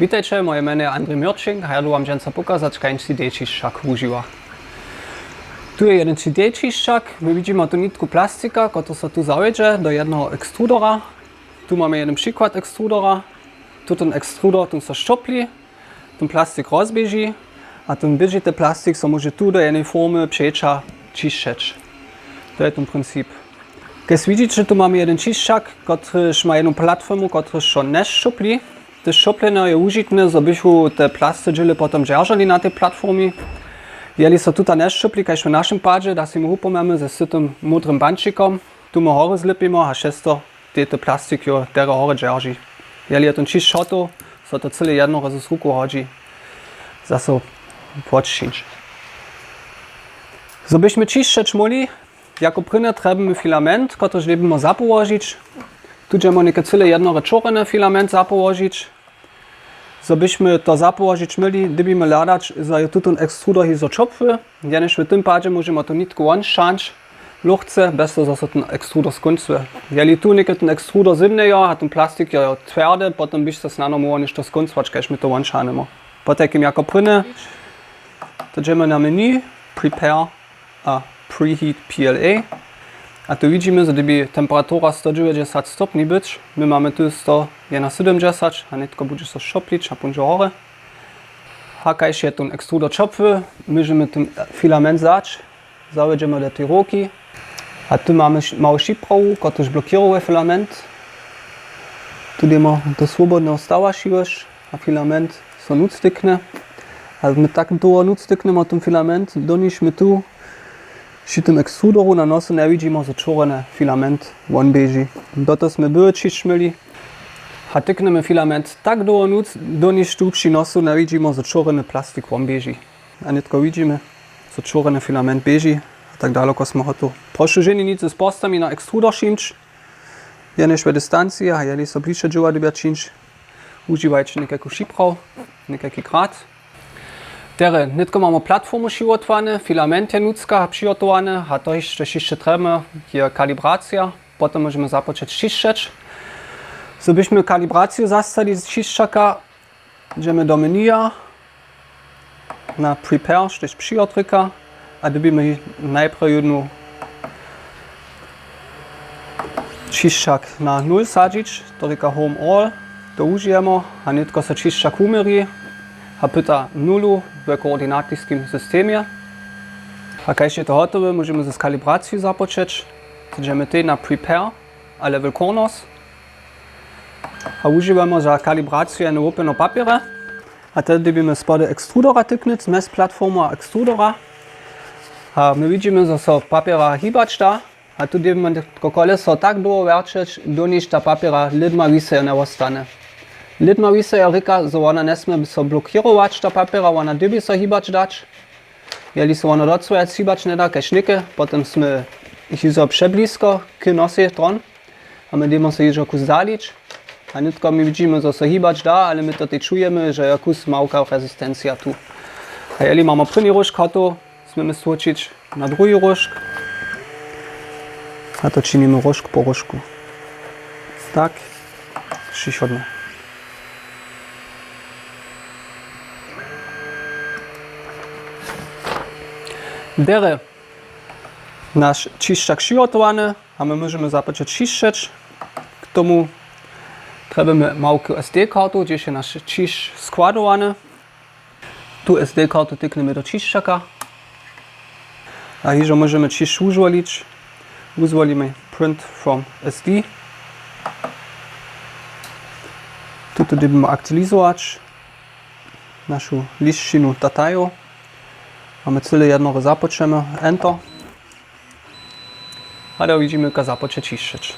Witajcie, moje imię Andrzej Mierczink, a ja mam dżęca pokazać, jak CD čišćak używa. Tu jest jeden CD čišćak, my widzimy tu nitku plastika, który się tu zawiedzie do jednego ekstrudora. Tu mamy jeden przykład ekstrudora. Tu ten ekstruder tu się szczopli, ten plastik rozbieży, a ten bieżity plastik so może tu do jednej formy przecza čišćeć. To jest ten princip. Jak widzicie, tu mamy jeden čišćak, który ma jedną platformę, który się nie szczupli. Eh, te šopljene je užitne, za bišu te plaste žele potem žažali ja na tej platformi. Jeli so tudi naš šopli, kaj še v našem pađe, da si mu upomemo z svetom modrim bančikom. Tu mu horo zlepimo, a šesto te te plastik jo tega horo žaži. Jeli je to čist šoto, so to cele jedno razusruku hođi. Zaso počinč. Zobyśmy čišče čmoli, jako prynę trebimy filament, który lubimy zapołożyć. Tu będziemy niekie cyle jedno czorny filament zapołożyć. Żebyśmy to zapołożyć mieli, gdybimy ladać, że tu ten ekstruder jest zaczopwy, jenież w tym padzie możemy to nitku łączyć, luchce, bez to, że ten ekstruder skończy. Jeżeli tu niekie ten ekstruder zimny jest, a ten plastik jest twardy, potem byś się snano mogło niż to skończyć, kiedy my to łączamy. Po takim jako prynne, to idziemy na menu, prepare a preheat PLA. A tu widzimy, że gdyby temperatura 190 stopni być, my mamy tu 170, a nie tylko będzie się szoplić, a będzie hory. A kiedy się ten ekstruder czopwy, możemy ten filament zać, zawiedziemy do tej roki. A tu mamy mały sziprawą, który blokuje filament. Tu mamy to swobodno stała siłeś, a filament so nuc stykne. A my tak długo nuc styknemy ten filament, doniśmy tu przy tym ekstrudoru na nosu widzimy, że czerwony filament won bieży. Doto sme były čišmili. A filament tak do nuc, do tu przy nosu widzimy, że czerwony plastik won bieży. A widzimy, że czerwony filament bieży. A tak daleko sme hotowi. Proszę żeni nic z postami na ekstrudor szimć. Ja nie w dystancji, a jeżeli so działa dobia czynć, używajcie niekiego szipraw, niekieki grad. Tere, nitko mamy platformu przygotowane, filament je nucka przygotowane, a to jeszcze jeszcze trzeba, je kalibracja, potem możemy zapocząć čišćeć. Żebyśmy kalibrację zastali z čišćaka, idziemy do menu, na prepare, sztyś przygotryka, a dobimy najpierw jedną čišćak na 0 sadzić, to tylko home all, to użyjemy, a nitko se čišćak umiri, a pyta nulu w koordynatyjskim systemie. A kiedy to gotowe, możemy ze kalibracją zapocząć. Idziemy tutaj na Prepare, a level corners. A używamy za kalibrację open papierę. A wtedy będziemy spody ekstrudera tyknąć, mes platforma ekstrudera. A my widzimy, że so papiera hibać da. A tu będziemy tylko koleso tak długo wierczyć, do niż ta papiera lidma wise nie ostanie. Lidma wise ja ryka, że ona nie sme so blokirować ta papiera, ona dybi so hibać dać. Jeżeli se ona docujać hibać nie da, ke sznyky, potem sme ich so przeblisko k nosie tron. A my dymy se już kus. A nie tylko my widzimy, że se hibać da, ale my to czujemy, że jakus małka rezystencja tu. A jeżeli mamy pryni różk to smiemy stłuczyć na drugi różk. A to czynimy różk po różku. Tak, przysiodne. Dere nasz čišćak przygotowany, a my możemy zapocząć čišćeć. K tomu trzebujemy małą SD-kartę, gdzie się nasz čiš składowany. Tu SD-kartę tykniemy do čišćaka. A hier możemy čiš uzwolić. Uzwolimy print from SD. Tu będziemy aktualizować naszą liścinną dataję. Mamy cyle jednego zapoczemy, enter. A da widzimy, jak zapoczę čišćeć.